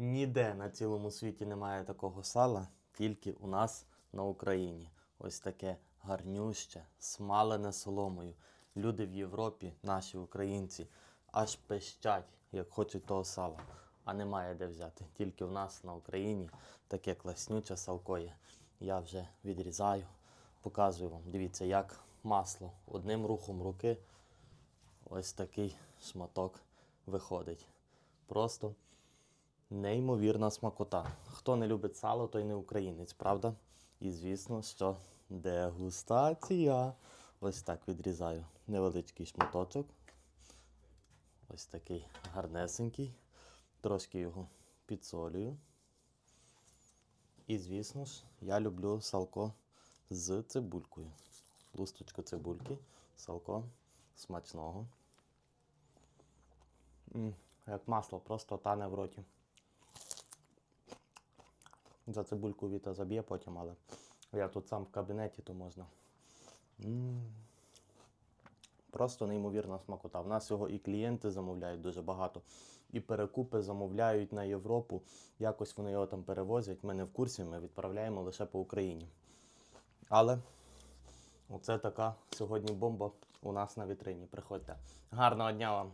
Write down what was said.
Ніде на цілому світі немає такого сала, тільки у нас на Україні. Ось таке гарнюще, смалене соломою. Люди в Європі, наші українці, аж пищать, як хочуть того сала. А немає де взяти. Тільки в нас на Україні таке класнюче салко є. Я вже відрізаю, показую вам. Дивіться, як масло одним рухом руки ось такий шматок виходить. Просто неймовірна смакота. Хто не любить сало, той не українець, правда? І звісно, що дегустація. Ось так відрізаю невеличкий шматочок. Ось такий гарнесенький. Трошки його підсолюю. І, звісно ж, я люблю салко з цибулькою. Лусточку цибульки, салко смачного. М, як масло, просто тане в роті. За цибульку Віта заб'є потім, але я тут сам в кабінеті, то можна. М. Просто неймовірна смакота. В нас його і клієнти замовляють дуже багато, і перекупи замовляють на Європу. Якось вони його там перевозять. Ми не в курсі, ми відправляємо лише по Україні. Але оце така сьогодні бомба у нас на вітрині. Приходьте. Гарного дня вам!